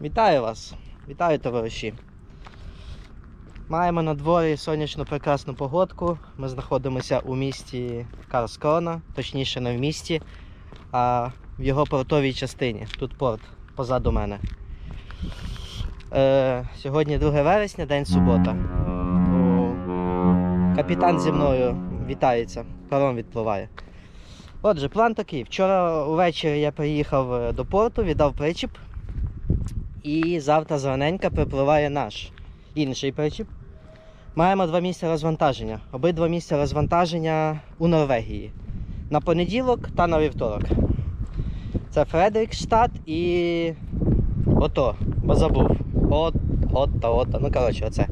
Вітаю вас! Вітаю, товариші! Маємо на дворі сонячну прекрасну погодку. Ми знаходимося у місті Карскрона, точніше не в місті, а в його портовій частині. Тут порт позаду мене. Е, сьогодні 2 вересня, день субота. Капітан зі мною вітається, паром відпливає. Отже, план такий. Вчора увечері я приїхав е, до порту, віддав причіп. І завтра зраненька припливає наш інший причіп. Маємо два місця розвантаження. Обидва місця розвантаження у Норвегії. На понеділок та на вівторок. Це Фредерікштадт і ото, бо забув. От, от та от. Ну, коротше, оце.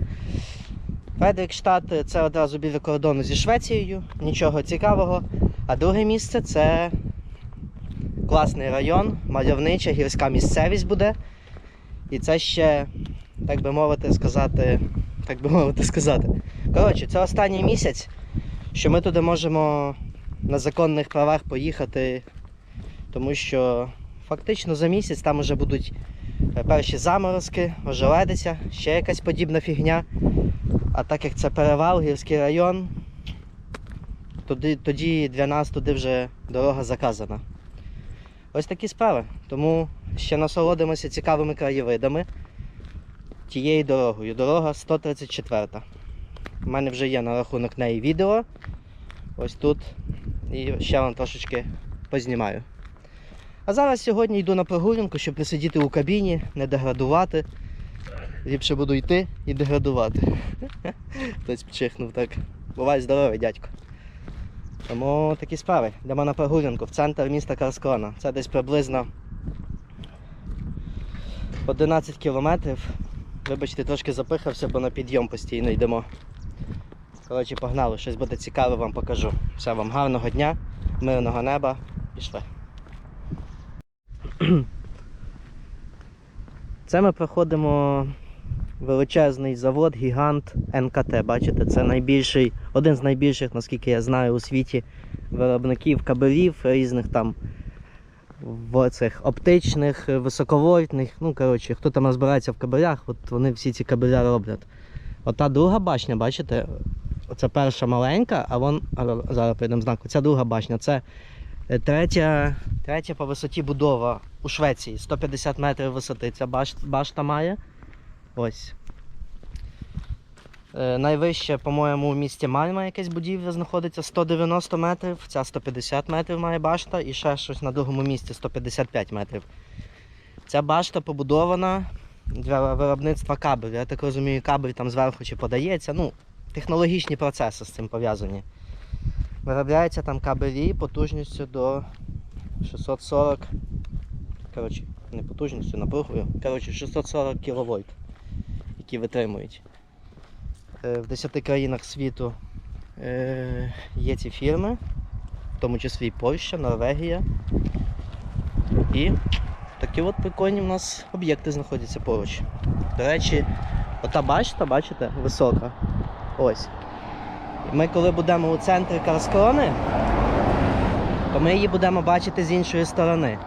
Фредерікштадт це одразу біля кордону зі Швецією, нічого цікавого. А друге місце це класний район, мальовнича гірська місцевість буде. І це ще, так би мовити, сказати. Так би мовити сказати. Коротше, це останній місяць, що ми туди можемо на законних правах поїхати, тому що фактично за місяць там вже будуть е, перші заморозки, ожеледиця, ще якась подібна фігня. А так як це перевал, гірський район, тоді, тоді для нас туди вже дорога заказана. Ось такі справи. Тому ще насолодимося цікавими краєвидами тією дорогою. Дорога 134. У мене вже є на рахунок неї відео. Ось тут. І ще вам трошечки познімаю. А зараз сьогодні йду на прогулянку, щоб не сидіти у кабіні, не деградувати. Ліпше буду йти і деградувати. Хтось пчихнув так. Бувай здоровий, дядько. Тому такі справи. Йдемо на прогулянку в центр міста Карскрона. Це десь приблизно 11 кілометрів. Вибачте, трошки запихався, бо на підйом постійно йдемо. Коротше, погнали, щось буде цікаве, вам покажу. Все, вам гарного дня, мирного неба. Пішли. Це ми проходимо величезний завод, гігант НКТ. Бачите, це найбільший, один з найбільших, наскільки я знаю, у світі виробників кабелів різних там в цих оптичних, високовольтних. Ну, коротше, хто там розбирається в кабелях, от вони всі ці кабеля роблять. Ота друга башня, бачите, оце перша маленька, а вон, зараз прийдемо знак, оця друга башня, це е, третя, третя по висоті будова у Швеції, 150 метрів висоти. Ця баш, башта має. Ось. Е, найвище, по-моєму, у місті Мальма якась будівля знаходиться 190 метрів, ця 150 метрів має башта і ще щось на другому місці 155 метрів. Ця башта побудована для виробництва кабелю. Я так розумію, кабель там зверху чи подається. Ну, технологічні процеси з цим пов'язані. Виробляється там кабелі потужністю до 640. Коротше, не потужністю, напругою. Коротше, 640 кВт, які витримують. Е, В 10 країнах світу е, є ці фірми, в тому числі Польща, Норвегія. І такі от прикольні в нас об'єкти знаходяться поруч. До речі, ота башта, бачите, висока. Ось. Ми коли будемо у центрі Карскрони, то ми її будемо бачити з іншої сторони.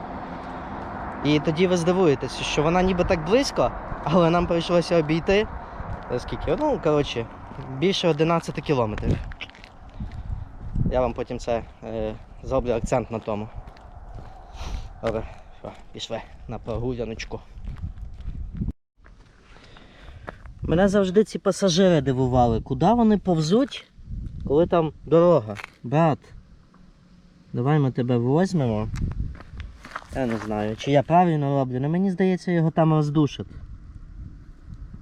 І тоді ви здивуєтеся, що вона ніби так близько, але нам прийшлося обійти. Е, Скільки? Ну, коротше, більше 11 кілометрів. Я вам потім це е, зроблю акцент на тому. Добре, що, пішли на прогуляночку. Мене завжди ці пасажири дивували, куди вони повзуть, коли там дорога. Брат, давай ми тебе возьмемо. Я не знаю, чи я правильно роблю, але мені здається, його там роздушать.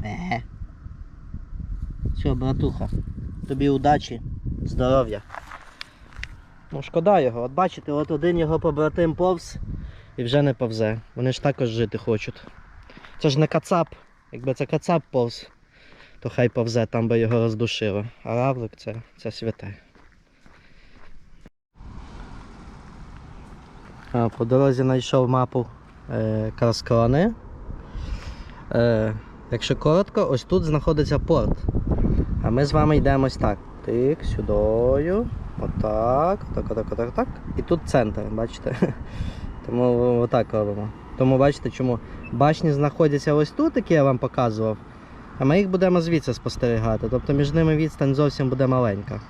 Е. Все, братуха, тобі удачі, здоров'я. Ну, шкода його. От бачите, от один його побратим повз і вже не повзе. Вони ж також жити хочуть. Це ж не кацап. Якби це кацап повз, то хай повзе, там би його роздушило. А равлик це, це святе. А, по дорозі знайшов мапу е, Карскрони. Е, якщо коротко, ось тут знаходиться порт. А ми з вами йдемо ось так. Тик, сюдою. Отак, отак, отак, отак, отак. І тут центр, бачите? Тому отак робимо. Тому бачите, чому башні знаходяться ось тут, які я вам показував. А ми їх будемо звідси спостерігати. Тобто між ними відстань зовсім буде маленька.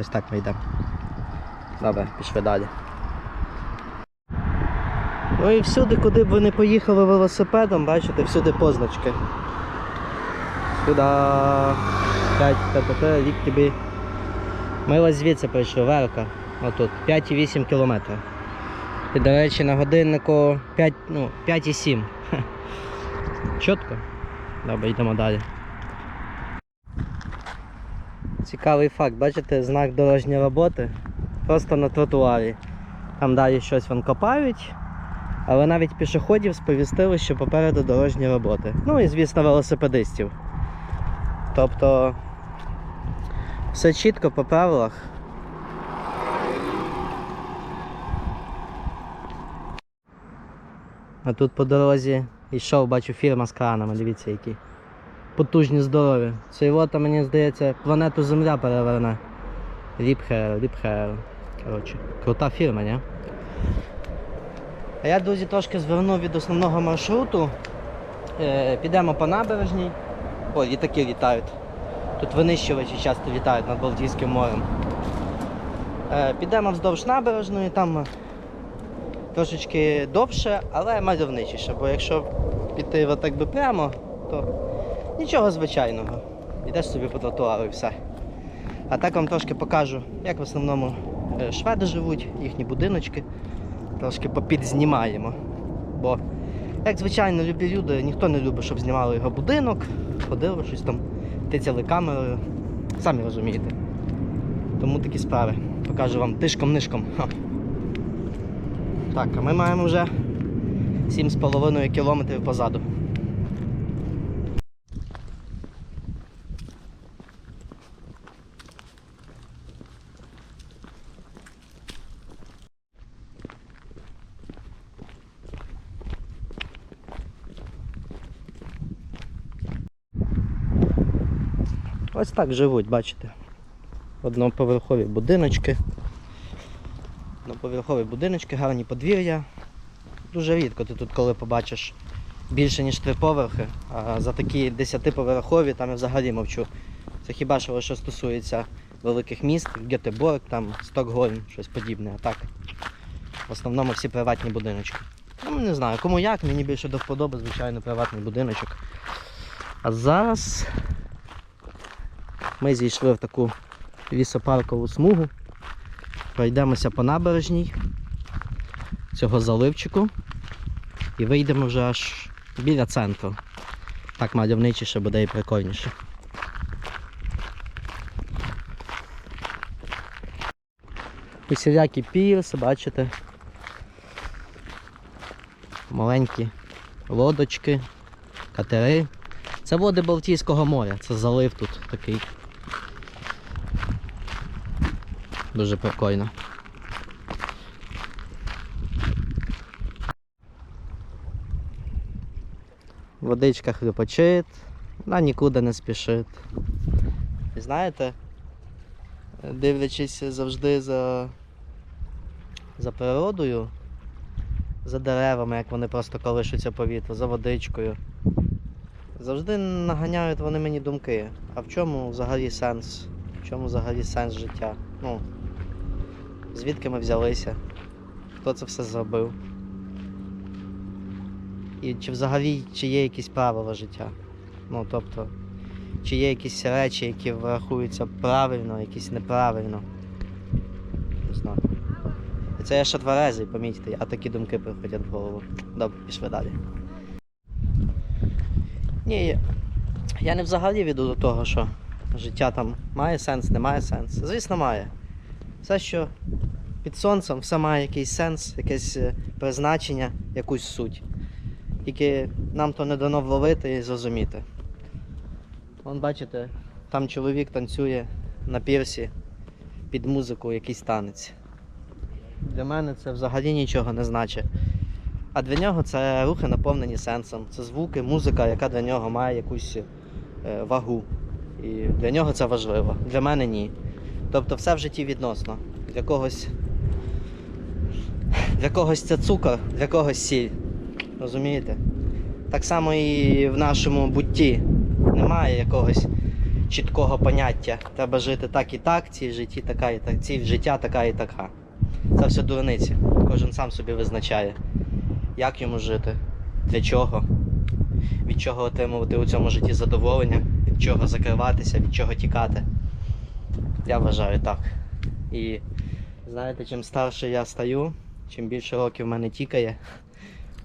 Ось так ми йдемо. Добре, пішли далі. Ну і всюди, куди б ви не поїхали велосипедом, бачите, всюди позначки. Сюди 5 ТТТ, рік тобі. Ми ось звідси прийшли, Верка. Отут, 5,8 кілометрів. І, до речі, на годиннику 5, ну, 5,7. Чітко. Добре, йдемо далі. Цікавий факт, бачите, знак дорожньої роботи просто на тротуарі. Там далі щось вон копають, але навіть пішоходів сповістили, що попереду дорожні роботи. Ну і звісно велосипедистів. Тобто все чітко по правилах. А тут по дорозі йшов, бачу, фірма з кранами, дивіться які. Потужні здорові. Цей мені здається, планету Земля переверне. Ліпхер, ліпхер. Коротше, крута фірма, ні? А я, друзі, трошки звернув від основного маршруту. Е, підемо по набережній. О, літаки літають. Тут винищувачі часто літають над Балтійським морем. Е, підемо вздовж набережної, там трошечки довше, але мальовничіше, бо якщо піти отак би прямо, то нічого звичайного. Йдеш собі по тротуару і все. А так вам трошки покажу, як в основному е, шведи живуть, їхні будиночки. Трошки попідзнімаємо. Бо, як звичайно, любі люди, ніхто не любить, щоб знімали його будинок, ходили щось там, тицяли камерою. Самі розумієте. Тому такі справи. Покажу вам тишком-нишком. Так, а ми маємо вже 7,5 кілометрів позаду. Ось так живуть, бачите. Одноповерхові будиночки. Одноповерхові будиночки, гарні подвір'я. Дуже рідко ти тут коли побачиш більше, ніж три поверхи. А за такі десятиповерхові там я взагалі мовчу. Це хіба що, що стосується великих міст, Гетеборг, там, Стокгольм, щось подібне. А так. В основному всі приватні будиночки. Ну, не знаю, кому як, мені більше до вподоби, звичайно, приватний будиночок. А зараз ми зійшли в таку лісопаркову смугу. Пройдемося по набережній цього заливчику і вийдемо вже аж біля центру. Так мальовничіше буде і прикольніше. Усілякі пірси, бачите. Маленькі лодочки, катери. Це води Балтійського моря, це залив тут такий. Дуже прикольно. Водичка хрипочить, вона нікуди не спішить. І знаєте, дивлячись завжди за, за природою, за деревами, як вони просто колишуться повітря, за водичкою. Завжди наганяють вони мені думки. А в чому взагалі сенс? В чому взагалі сенс життя? Ну, звідки ми взялися? Хто це все зробив? І чи взагалі чи є якісь правила життя? Ну, тобто, чи є якісь речі, які врахуються правильно, якісь неправильно? Не знаю. Це я ще тверезий, помітьте, а такі думки приходять в голову. Добре, пішли далі. Ні, я не взагалі веду до того, що життя там має сенс, не має сенс. Звісно, має. Все, що під сонцем, все має якийсь сенс, якесь е, призначення, якусь суть. Тільки нам то не дано вловити і зрозуміти. Вон бачите, там чоловік танцює на пірсі під музику якийсь танець. Для мене це взагалі нічого не значить. А для нього це рухи наповнені сенсом. Це звуки, музика, яка для нього має якусь е, вагу. І для нього це важливо. Для мене ні. Тобто все в житті відносно. Для когось. Для когось це цукор, для когось сіль. Розумієте? Так само і в нашому бутті немає якогось чіткого поняття. Треба жити так і так, цій житті така і так, цій життя така і така. Це все дурниці. Кожен сам собі визначає, як йому жити, для чого, від чого отримувати у цьому житті задоволення, від чого закриватися, від чого тікати. Я вважаю так. І знаєте, чим старше я стаю, чим більше років в мене тікає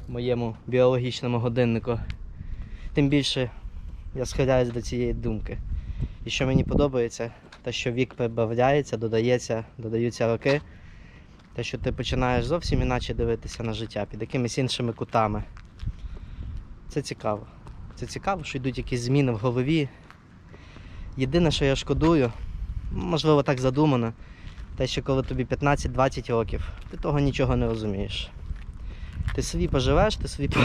в моєму біологічному годиннику, тим більше я схиляюсь до цієї думки. І що мені подобається, те, що вік прибавляється, додається, додаються роки, те, що ти починаєш зовсім іначе дивитися на життя під якимись іншими кутами. Це цікаво. Це цікаво, що йдуть якісь зміни в голові. Єдине, що я шкодую, можливо, так задумано, те, що коли тобі 15-20 років, ти того нічого не розумієш. Ти собі поживеш, ти собі, по...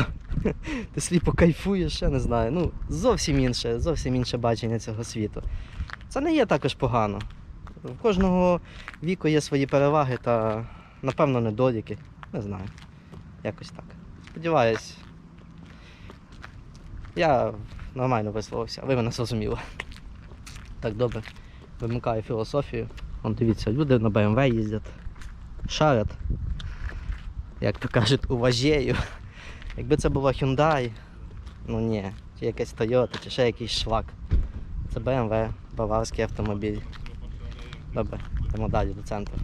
ти собі покайфуєш, я не знаю. Ну, зовсім інше, зовсім інше бачення цього світу. Це не є також погано. В кожного віку є свої переваги та, напевно, недоліки. Не знаю. Якось так. Сподіваюсь. Я нормально висловився, ви мене зрозуміли. Так добре. Вимикаю філософію. Вон дивіться, люди на BMW їздять. Шарять. Як то кажуть, уважею. Якби це була Hyundai, ну ні, чи якась Toyota, чи ще якийсь швак. Це BMW, баварський автомобіль. Добре, йдемо далі до центру.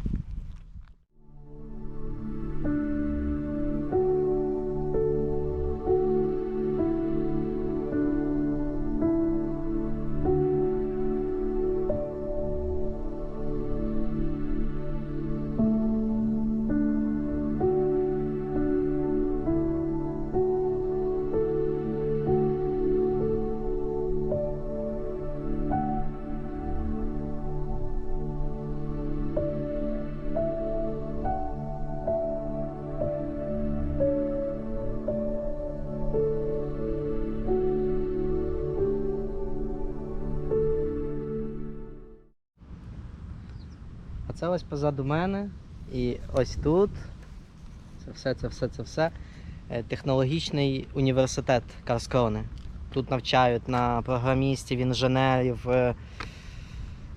Це ось позаду мене. І ось тут. Це все, це все, це все. е, Технологічний університет Карскрони. Тут навчають на програмістів, інженерів, е,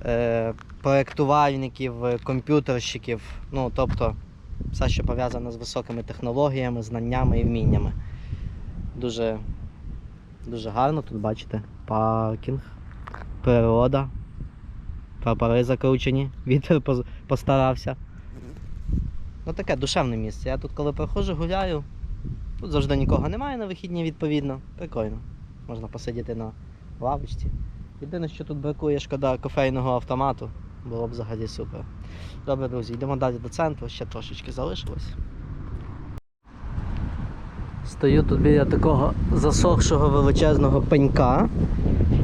е, проєктувальників, комп'ютерщиків. Ну, тобто, все, що пов'язано з високими технологіями, знаннями і вміннями. Дуже, дуже гарно тут бачите. Паркінг, природа, прапори закручені, вітер постарався. Ну таке душевне місце. Я тут коли проходжу, гуляю. Тут завжди нікого немає на вихідні, відповідно. Прикольно. Можна посидіти на лавочці. Єдине, що тут бракує, шкода кофейного автомату. Було б взагалі супер. Добре, друзі, йдемо далі до центру, ще трошечки залишилось. Стою тут біля такого засохшого величезного пенька.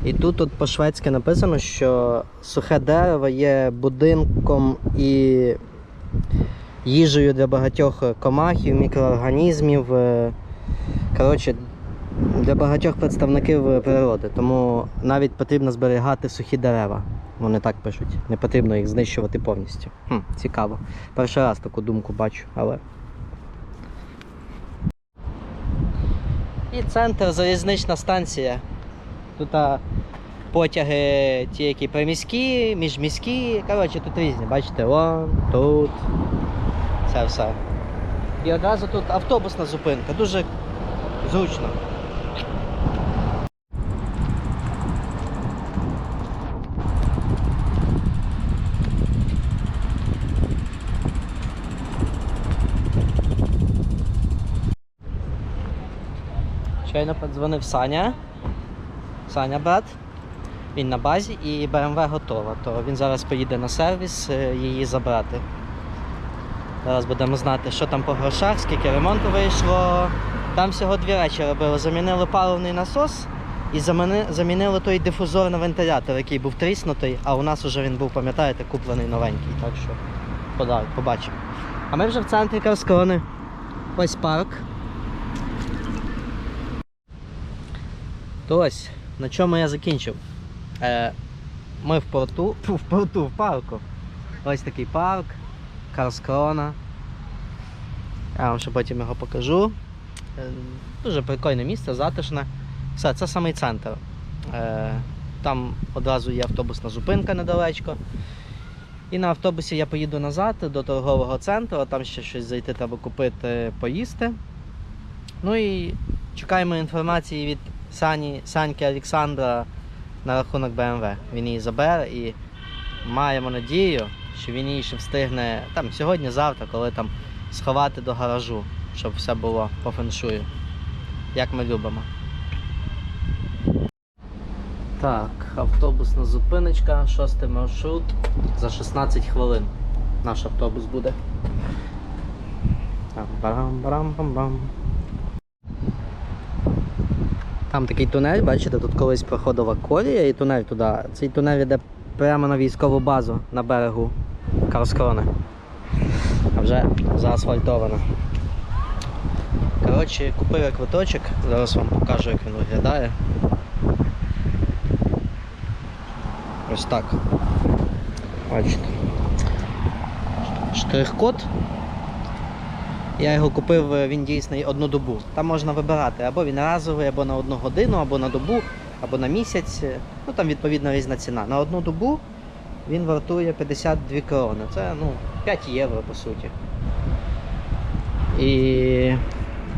І тут от по-шведськи написано, що сухе дерево є будинком і їжею для багатьох комахів, мікроорганізмів. е, Коротше, для багатьох представників природи. Тому навіть потрібно зберігати сухі дерева. Вони так пишуть. Не потрібно їх знищувати повністю. Хм, цікаво. Перший раз таку думку бачу, але. І центр, залізнична станція. Тут потяги ті, які приміські, міжміські. Коротше, тут різні, бачите, вон, тут. Це все. І одразу тут автобусна зупинка, дуже зручно. Щойно подзвонив Саня. Саня, брат. Він на базі і БМВ готова, то він зараз поїде на сервіс е, її забрати. Зараз будемо знати, що там по грошах, скільки ремонту вийшло. Там всього дві речі робили. Замінили паливний насос і заміни- замінили той дифузор на вентилятор, який був тріснутий, а у нас вже він був, пам'ятаєте, куплений новенький. Так що пода- побачимо. А ми вже в центрі Карскрони. Ось парк. То ось, на чому я закінчив. Е, ми в порту, в порту, в парку. Ось такий парк, Карскрона. Я вам ще потім його покажу. Е, Дуже прикольне місце, затишне. Все, це самий центр. Е, Там одразу є автобусна зупинка недалечко. І на автобусі я поїду назад до торгового центру, там ще щось зайти треба купити, поїсти. Ну і чекаємо інформації від Сані, Саньки Олександра на рахунок БМВ. Він її забере і маємо надію, що він її ще встигне там сьогодні-завтра, коли там сховати до гаражу, щоб все було по феншую, як ми любимо. Так, автобусна зупиночка, шостий маршрут за 16 хвилин. Наш автобус буде. Так, барам-барам-бам-бам. Там такий тунель, бачите, тут колись проходила колія і тунель туди. Цей тунель йде прямо на військову базу на берегу Карскрони. А вже заасфальтовано. Коротше, купив я квиточок, зараз вам покажу, як він виглядає. Ось так. Бачите. Штрих-код. Я його купив, е, він дійсний одну добу. Там можна вибирати, або він разовий, або на одну годину, або на добу, або на місяць. Ну там відповідно різна ціна. На одну добу він вартує 52 крони. Це ну, 5 євро по суті. І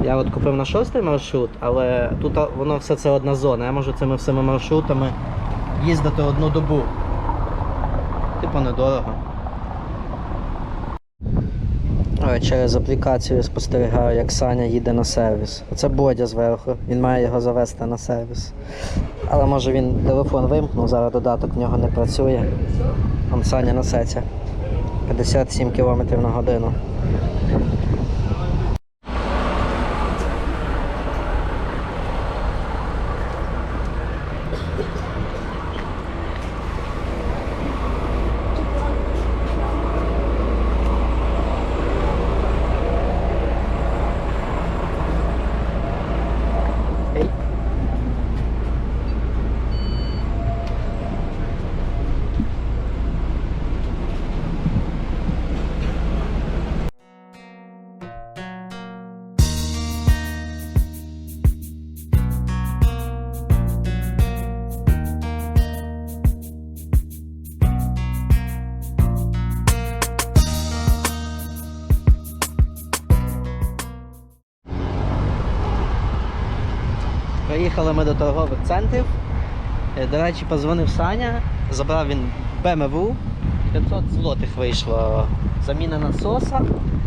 я от купив на шостий маршрут, але тут воно все це одна зона. Я можу цими всіма маршрутами їздити одну добу. Типу недорого. Через аплікацію спостерігаю, як Саня їде на сервіс. Це Бодя зверху, він має його завести на сервіс. Але може він телефон вимкнув, зараз додаток в нього не працює. Там Саня несеться. 57 км на годину. Приїхали ми до торгових центрів. Е, До речі, позвонив Саня, забрав він BMW. 500 злотих вийшло заміна насоса,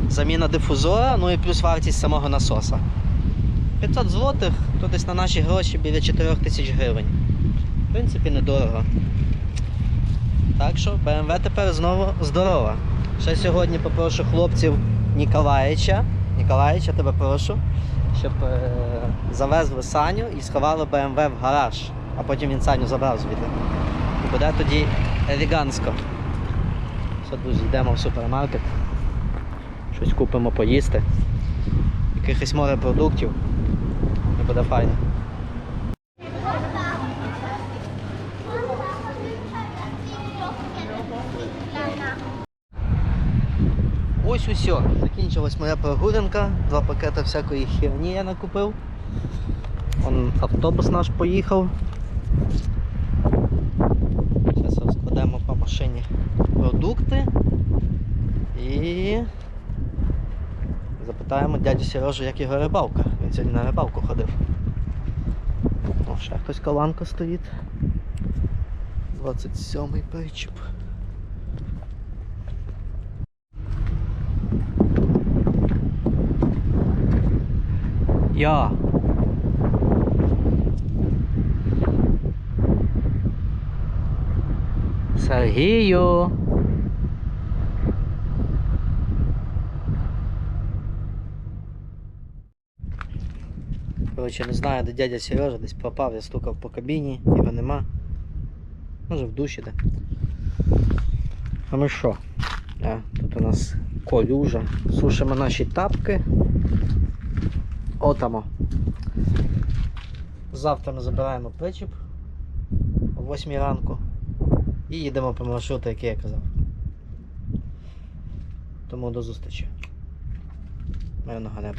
заміна дифузора, ну і плюс вартість самого насоса. 500 злотих, то десь на наші гроші біля 4 тисяч гривень. В принципі, недорого. Так що BMW тепер знову здорова. Ще сьогодні попрошу хлопців Ніколаєча. Ніколаєча, тебе прошу, щоб е, завезли Саню і сховали BMW в гараж, а потім він Саню забрав звідти. І буде тоді елегантсько. Все, друзі, йдемо в супермаркет. Щось купимо поїсти. Якихось море продуктів. І буде файно. Ось усе. Закінчилась моя прогулянка. Два пакети всякої херні я накупив. Он автобус наш поїхав. Зараз розкладемо по машині продукти і запитаємо дядю Сережу, як його рибалка. Він сьогодні на рибалку ходив. О, ще хтось коланка стоїть. 27-й причіп. Я. Сергію. Коротше, не знаю, де дядя Сережа десь пропав, я стукав по кабіні, його нема. Може в душі де. А ми що? Тут у нас колюжа. Сушимо наші тапки. Отамо. Завтра ми забираємо причіп о 8 ранку і їдемо по маршруту, який я казав. Тому до зустрічі. Мирного неба.